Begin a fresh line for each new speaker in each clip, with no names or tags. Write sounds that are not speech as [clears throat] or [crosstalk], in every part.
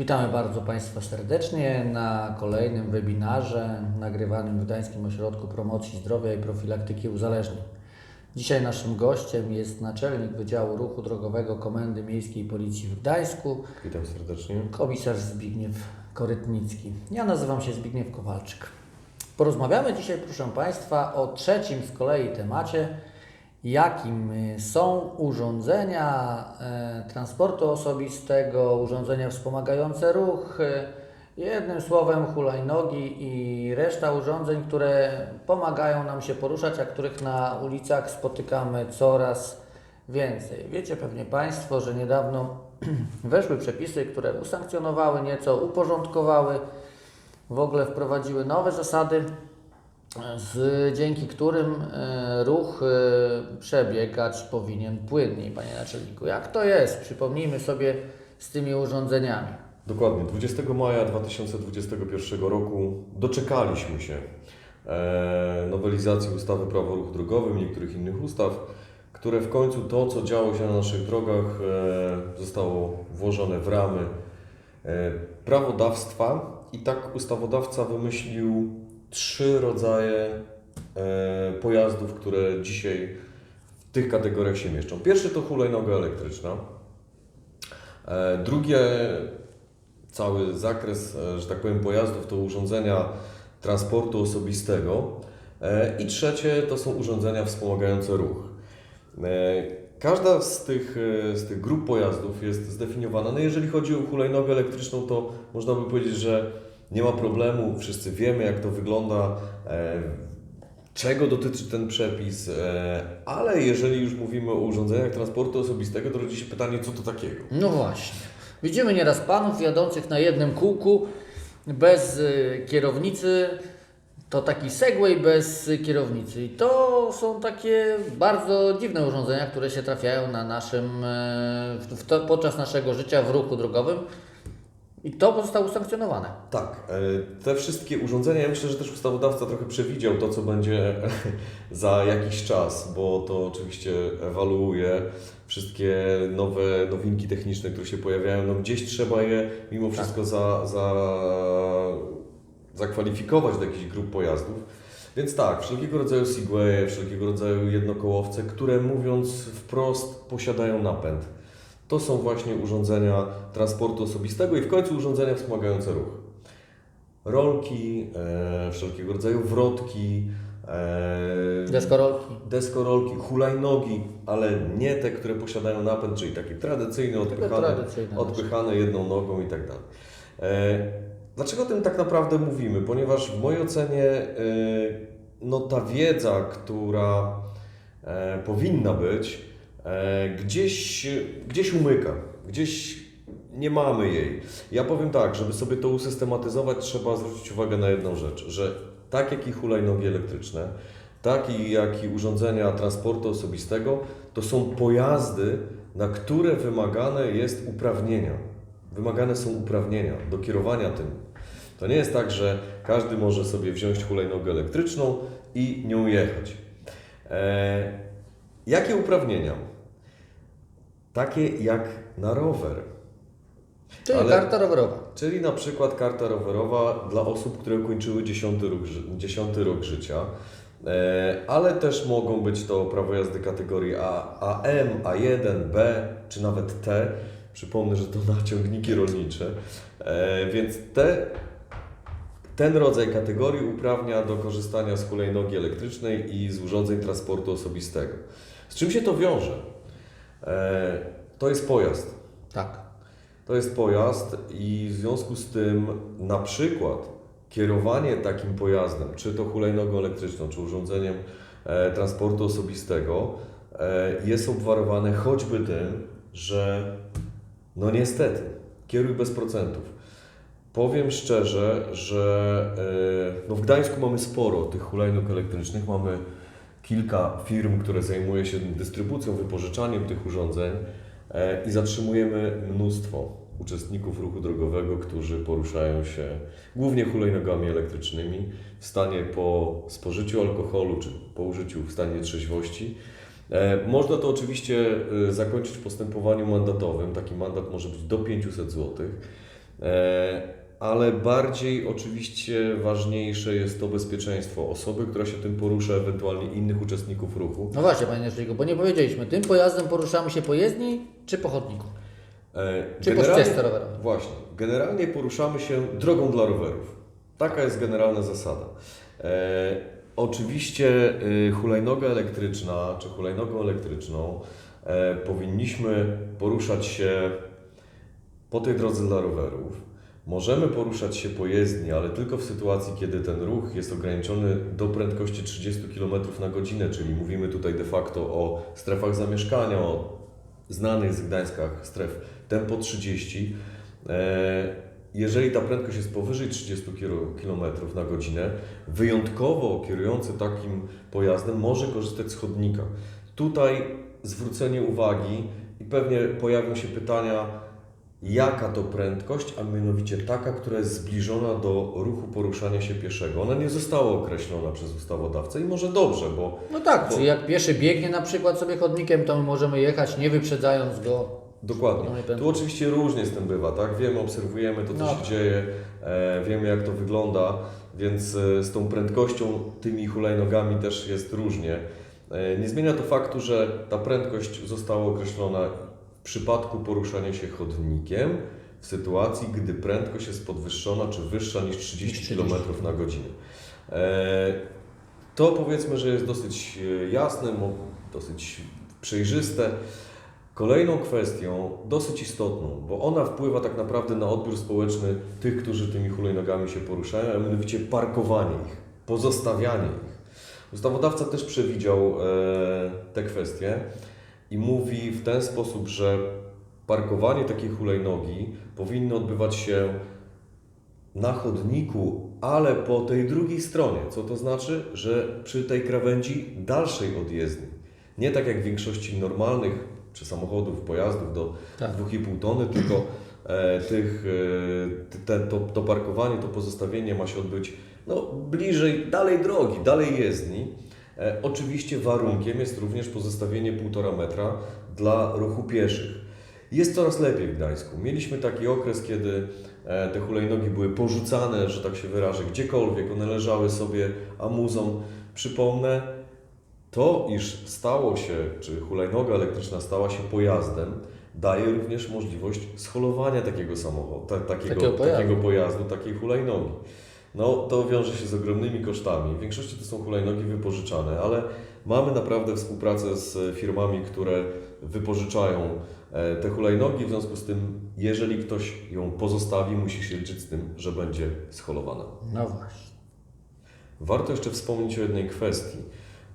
Witamy bardzo Państwa serdecznie na kolejnym webinarze nagrywanym w Gdańskim Ośrodku Promocji Zdrowia i Profilaktyki Uzależnień. Dzisiaj naszym gościem jest naczelnik Wydziału Ruchu Drogowego Komendy Miejskiej Policji w Gdańsku,
Witam serdecznie.
komisarz Zbigniew Korytnicki. Ja nazywam się Zbigniew Kowalczyk. Porozmawiamy dzisiaj, proszę Państwa, o trzecim z kolei temacie, jakim y, są urządzenia e, transportu osobistego, urządzenia wspomagające ruch, y, jednym słowem hulajnogi i reszta urządzeń, które pomagają nam się poruszać, a których na ulicach spotykamy coraz więcej. Wiecie pewnie Państwo, że niedawno [clears throat] weszły przepisy, które usankcjonowały nieco, uporządkowały, w ogóle wprowadziły nowe zasady, z, dzięki którym e, ruch e, przebiegać powinien płynniej, Panie Naczelniku. Jak to jest? Przypomnijmy sobie z tymi urządzeniami.
Dokładnie, 20 maja 2021 roku doczekaliśmy się e, nowelizacji ustawy Prawo ruchu drogowym i niektórych innych ustaw, które w końcu to, co działo się na naszych drogach, zostało włożone w ramy prawodawstwa i tak ustawodawca wymyślił trzy rodzaje e, pojazdów, które dzisiaj w tych kategoriach się mieszczą. Pierwszy to hulajnoga elektryczna. E, Drugie, cały zakres, e, że tak powiem, pojazdów to urządzenia transportu osobistego. E, I trzecie to są urządzenia wspomagające ruch. E, Każda z tych, e, z tych grup pojazdów jest zdefiniowana. No jeżeli chodzi o hulajnogę elektryczną, to można by powiedzieć, że nie ma problemu, wszyscy wiemy jak to wygląda, e, czego dotyczy ten przepis, e, ale jeżeli już mówimy o urządzeniach transportu osobistego, to rodzi się pytanie, co to takiego?
No właśnie. Widzimy nieraz panów jadących na jednym kółku, bez y, kierownicy. To taki Segway bez kierownicy. I to są takie bardzo dziwne urządzenia, które się trafiają na naszym, e, w, w podczas naszego życia w ruchu drogowym. I to zostało usankcjonowane.
Tak, e, te wszystkie urządzenia, ja myślę, że też ustawodawca trochę przewidział to, co będzie [laughs] za jakiś czas, bo to oczywiście ewaluuje wszystkie nowe nowinki techniczne, które się pojawiają. No gdzieś trzeba je mimo wszystko za, za, zakwalifikować do jakichś grup pojazdów. Więc tak, wszelkiego rodzaju Segwaye, wszelkiego rodzaju jednokołowce, które mówiąc wprost posiadają napęd. To są właśnie urządzenia transportu osobistego i w końcu urządzenia wspomagające ruch. Rolki, e, wszelkiego rodzaju wrotki, e,
Deskorolki.
deskorolki, hulajnogi, ale nie te, które posiadają napęd, czyli takie tradycyjne, odpychane,
tradycyjne
odpychane jedną nogą i tak dalej. E, Dlaczego o tym tak naprawdę mówimy? Ponieważ w mojej ocenie e, no, ta wiedza, która e, powinna być, gdzieś, gdzieś umyka, gdzieś nie mamy jej. Ja powiem tak, żeby sobie to usystematyzować, trzeba zwrócić uwagę na jedną rzecz, że tak jak i hulajnogi elektryczne, tak i jak i urządzenia transportu osobistego, to są pojazdy, na które wymagane jest uprawnienia. Wymagane są uprawnienia do kierowania tym. To nie jest tak, że każdy może sobie wziąć hulajnogę elektryczną i nią jechać. E, jakie uprawnienia? Takie jak na rower.
Czyli
Ale-
karta rowerowa.
Czyli na przykład karta rowerowa dla osób, które ukończyły 10 rok, ży- 10 rok życia, e, ale też mogą być to prawo jazdy kategorii A, AM, A1, B czy nawet T. Przypomnę, że to [laughs] na ciągniki rolnicze. E, Więc te, ten rodzaj kategorii uprawnia do korzystania z hulajnogi elektrycznej i z urządzeń transportu osobistego. Z czym się to wiąże? E, To jest pojazd.
Tak.
To jest pojazd i w związku z tym na przykład kierowanie takim pojazdem, czy to hulajnogą elektryczną, czy urządzeniem e, transportu osobistego e, jest obwarowane choćby tym, że no niestety, kieruj bez procentów. Powiem szczerze, że e, no w Gdańsku mamy sporo tych hulajnóg elektrycznych, mamy kilka firm, które zajmuje się dystrybucją, wypożyczaniem tych urządzeń e, i zatrzymujemy mnóstwo uczestników ruchu drogowego, którzy poruszają się głównie hulajnogami elektrycznymi w stanie po spożyciu alkoholu czy po użyciu w stanie trzeźwości. E, Można to oczywiście e, zakończyć w postępowaniu mandatowym. Taki mandat może być do 500 zł. Ale bardziej oczywiście ważniejsze jest to bezpieczeństwo osoby, która się tym porusza, ewentualnie innych uczestników ruchu.
No właśnie, panie Naszliku, bo nie powiedzieliśmy, tym pojazdem poruszamy się po jezdni czy po chodniku?
E,
Czy po ścieżce rowerowej?
Właśnie. Generalnie poruszamy się drogą dla rowerów. Taka jest generalna zasada. E, oczywiście e, hulajnoga elektryczna czy hulajnogą elektryczną e, powinniśmy poruszać się po tej drodze dla rowerów. Możemy poruszać się po jezdni, ale tylko w sytuacji, kiedy ten ruch jest ograniczony do prędkości 30 km na godzinę, czyli mówimy tutaj de facto o strefach zamieszkania, o znanych z Gdańska stref tempo 30. E, Jeżeli ta prędkość jest powyżej 30 km na godzinę, wyjątkowo kierujący takim pojazdem może korzystać z chodnika. Tutaj zwrócenie uwagi i pewnie pojawią się pytania, jaka to prędkość, a mianowicie taka, która jest zbliżona do ruchu poruszania się pieszego. Ona nie została określona przez ustawodawcę i może dobrze, bo
No tak,
Bo-
czyli jak pieszy biegnie na przykład sobie chodnikiem, to my możemy jechać nie wyprzedzając go.
Dokładnie. Tu oczywiście różnie z tym bywa, tak? Wiemy, obserwujemy to, co
No
się
tak.
dzieje, e, wiemy, jak to wygląda, więc e, z tą prędkością, tymi hulajnogami też jest różnie. E, nie zmienia to faktu, że ta prędkość została określona w przypadku poruszania się chodnikiem, w sytuacji, gdy prędkość jest podwyższona czy wyższa niż 30
30.
km na godzinę. E, to powiedzmy, że jest dosyć e, jasne, dosyć przejrzyste. Kolejną kwestią, dosyć istotną, bo ona wpływa tak naprawdę na odbiór społeczny tych, którzy tymi hulajnogami się poruszają, a mianowicie parkowanie ich, pozostawianie ich. Ustawodawca też przewidział e, te kwestie i mówi w ten sposób, że parkowanie takiej hulajnogi powinno odbywać się na chodniku, ale po tej drugiej stronie. Co to znaczy? Że przy tej krawędzi dalszej od jezdni. Nie tak jak w większości normalnych czy samochodów, pojazdów do
Tak.
2,5 tony, tylko e, tych, e, te, to, to parkowanie, to pozostawienie ma się odbyć no, bliżej, dalej drogi, dalej jezdni. E, oczywiście warunkiem jest również pozostawienie 1,5 metra dla ruchu pieszych. Jest coraz lepiej w Gdańsku. Mieliśmy taki okres, kiedy e, te hulajnogi były porzucane, że tak się wyrażę, gdziekolwiek. One leżały sobie amuzą. Przypomnę, to, iż stało się, czy hulajnoga elektryczna stała się pojazdem, daje również możliwość scholowania takiego samochodu, ta, takiego,
Takiego pojazdu.
takiego pojazdu, takiej hulajnogi. No, to wiąże się z ogromnymi kosztami. W większości to są hulajnogi wypożyczane, ale mamy naprawdę współpracę z firmami, które wypożyczają e, te hulajnogi. W związku z tym, jeżeli ktoś ją pozostawi, musi się liczyć z tym, że będzie scholowana.
No właśnie.
Warto jeszcze wspomnieć o jednej kwestii,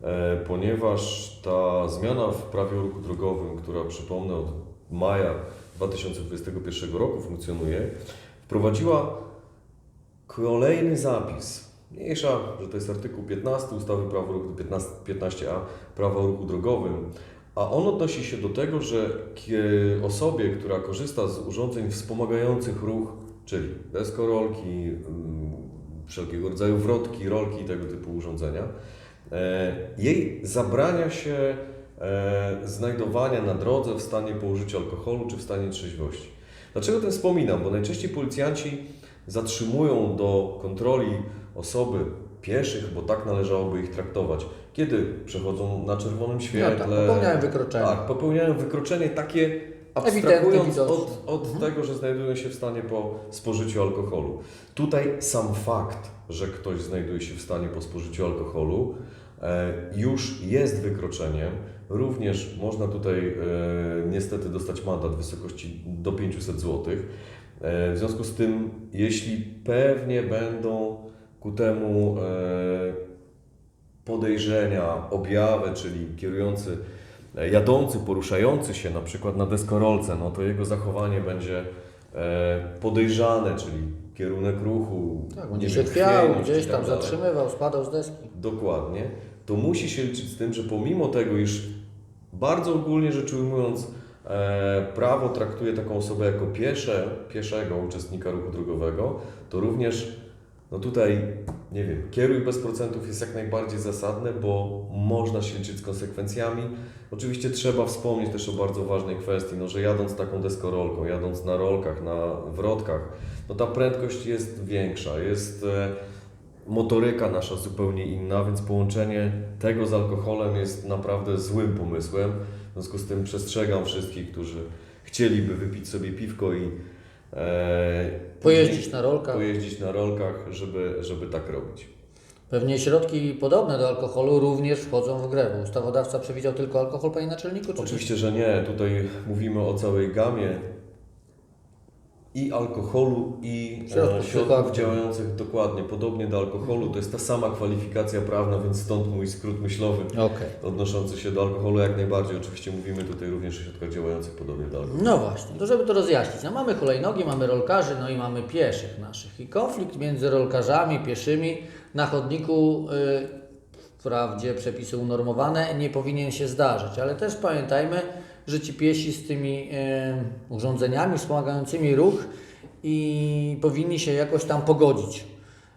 e, ponieważ ta zmiana w prawie o ruchu drogowym, która przypomnę od maja 2021 roku funkcjonuje, wprowadziła kolejny zapis. Mniejsza, że to jest artykuł 15 ustawy Prawo ruchu 15, 15a Prawa o ruchu drogowym, a on odnosi się do tego, że osobie, która korzysta z urządzeń wspomagających ruch, czyli deskorolki, mm, wszelkiego rodzaju wrotki, rolki i tego typu urządzenia, e, jej zabrania się e, znajdowania na drodze w stanie po alkoholu czy w stanie trzeźwości. Dlaczego ten wspominam? Bo najczęściej policjanci zatrzymują do kontroli osoby pieszych, bo tak należałoby ich traktować, kiedy przechodzą na czerwonym świetle.
tak, popełniają wykroczenie.
Tak, popełniają wykroczenie takie abstrahując od, od
Mhm.
tego, że znajdują się w stanie po spożyciu alkoholu. Tutaj sam fakt, że ktoś znajduje się w stanie po spożyciu alkoholu, e, już jest wykroczeniem. Również można tutaj e, niestety dostać mandat w wysokości do 500 zł. E, w związku z tym, jeśli pewnie będą ku temu e, podejrzenia, objawy, czyli kierujący, e, jadący, poruszający się na przykład na deskorolce, no to jego zachowanie będzie podejrzane, czyli kierunek ruchu,
Tak, będzie się gdzieś
i
tam
tak dalej.
zatrzymywał, spadał z deski.
Dokładnie. To musi się liczyć z tym, że pomimo tego, iż bardzo ogólnie rzecz ujmując, prawo traktuje taką osobę jako piesze, pieszego uczestnika ruchu drogowego, to również No tutaj, nie wiem, kieruj bez procentów jest jak najbardziej zasadne, bo można się liczyć z konsekwencjami. Oczywiście trzeba wspomnieć też o bardzo ważnej kwestii, no, że jadąc taką deskorolką, jadąc na rolkach, na wrotkach, no ta prędkość jest większa, jest e, motoryka nasza zupełnie inna, więc połączenie tego z alkoholem jest naprawdę złym pomysłem. W związku z tym przestrzegam wszystkich, którzy chcieliby wypić sobie piwko i e,
Pojeździć na rolkach.
pojeździć na rolkach, żeby, żeby tak robić.
Pewnie środki podobne do alkoholu również wchodzą w grę, bo ustawodawca przewidział tylko alkohol, panie naczelniku? Czy
Oczywiście, że nie. Tutaj mówimy o całej gamie i alkoholu, i
Środków
środków, środków działających dokładnie podobnie do alkoholu. To jest ta sama kwalifikacja prawna, więc stąd mój skrót myślowy
Okej.
odnoszący się do alkoholu jak najbardziej. Oczywiście mówimy tutaj również o środkach działających podobnie do alkoholu.
No właśnie, to żeby to rozjaśnić. No mamy hulajnogi, mamy rolkarzy, no i mamy pieszych naszych. I konflikt między rolkarzami, pieszymi na chodniku, y, wprawdzie przepisy unormowane, nie powinien się zdarzyć. Ale też pamiętajmy, że ci piesi z tymi y, urządzeniami wspomagającymi ruch i powinni się jakoś tam pogodzić.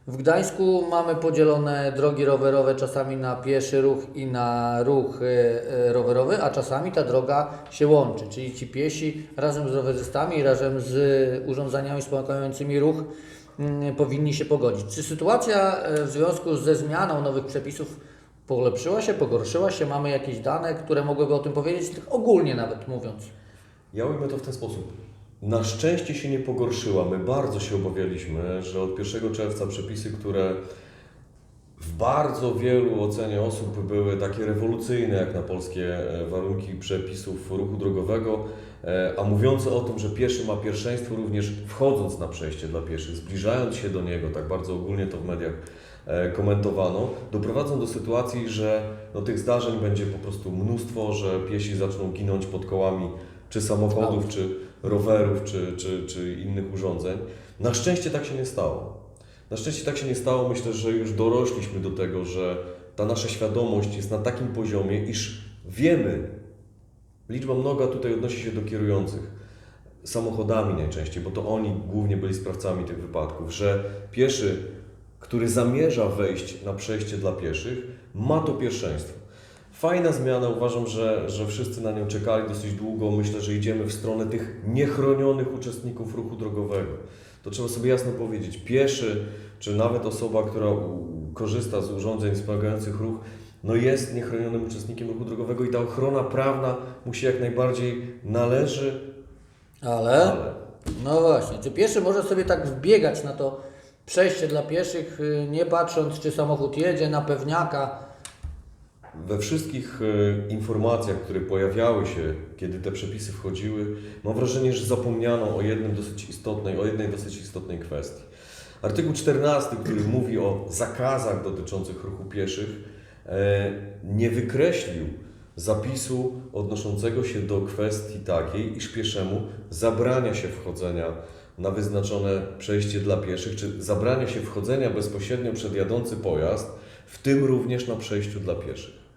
W Gdańsku mamy podzielone drogi rowerowe czasami na pieszy ruch i na ruch e, e, rowerowy, a czasami ta droga się łączy, czyli ci piesi razem z rowerzystami, razem z urządzeniami wspomagającymi ruch mm, powinni się pogodzić. Czy sytuacja e, w związku ze zmianą nowych przepisów polepszyła się, pogorszyła się? Mamy jakieś dane, które mogłyby o tym powiedzieć, tak ogólnie nawet mówiąc?
Ja ujmę to w ten sposób. Na szczęście się nie pogorszyła. My bardzo się obawialiśmy, że od 1 czerwca przepisy, które w bardzo wielu ocenie osób były takie rewolucyjne jak na polskie e, warunki przepisów ruchu drogowego, e, a mówiące o tym, że pieszy ma pierwszeństwo również wchodząc na przejście dla pieszych, zbliżając się do niego, tak bardzo ogólnie to w mediach e, komentowano, doprowadzą do sytuacji, że no, tych zdarzeń będzie po prostu mnóstwo, że piesi zaczną ginąć pod kołami czy samochodów, czy rowerów, czy, czy, czy innych urządzeń. Na szczęście tak się nie stało. Na szczęście tak się nie stało. Myślę, że już dorośliśmy do tego, że ta nasza świadomość jest na takim poziomie, iż wiemy, liczba mnoga tutaj odnosi się do kierujących samochodami najczęściej, bo to oni głównie byli sprawcami tych wypadków, że pieszy, który zamierza wejść na przejście dla pieszych, ma to pierwszeństwo. Fajna zmiana, uważam, że, że wszyscy na nią czekali dosyć długo. Myślę, że idziemy w stronę tych niechronionych uczestników ruchu drogowego. To trzeba sobie jasno powiedzieć. Pieszy, czy nawet osoba, która korzysta z urządzeń wspomagających ruch, no jest niechronionym uczestnikiem ruchu drogowego i ta ochrona prawna mu się jak najbardziej należy,
Ale...
ale
No właśnie, czy pieszy może sobie tak wbiegać na to przejście dla pieszych, y, nie patrząc, czy samochód jedzie na pewniaka?
We wszystkich e, informacjach, które pojawiały się, kiedy te przepisy wchodziły, mam wrażenie, że zapomniano o jednym dosyć istotnej, o jednej dosyć istotnej kwestii. Artykuł 14, który mówi o zakazach dotyczących ruchu pieszych, e, nie wykreślił zapisu odnoszącego się do kwestii takiej, iż pieszemu zabrania się wchodzenia na wyznaczone przejście dla pieszych, czy zabrania się wchodzenia bezpośrednio przed jadący pojazd, w tym również na przejściu dla pieszych.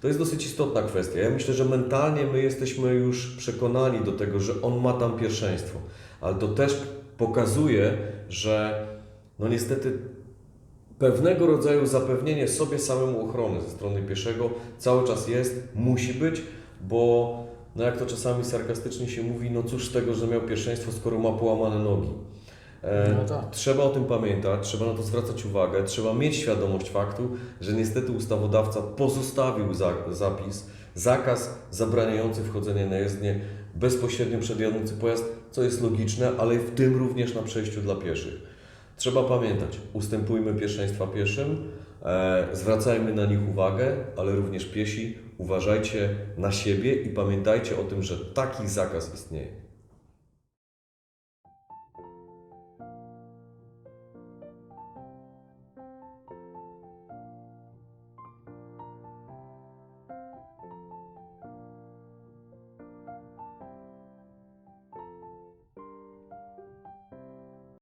To jest dosyć istotna kwestia. Ja myślę, że mentalnie my jesteśmy już przekonani do tego, że on ma tam pierwszeństwo, ale to też pokazuje, że no niestety pewnego rodzaju zapewnienie sobie samemu ochrony ze strony pieszego cały czas jest, musi być, bo no jak to czasami sarkastycznie się mówi, no cóż z tego, że miał pierwszeństwo, skoro ma połamane nogi. E,
No tak.
Trzeba o tym pamiętać, trzeba na to zwracać uwagę, trzeba mieć świadomość faktu, że niestety ustawodawca pozostawił za, zapis, zakaz zabraniający wchodzenia na jezdnię bezpośrednio przed jadący pojazd, co jest logiczne, ale w tym również na przejściu dla pieszych. Trzeba pamiętać, ustępujmy pierwszeństwa pieszym, e, zwracajmy na nich uwagę, ale również piesi, uważajcie na siebie i pamiętajcie o tym, że taki zakaz istnieje.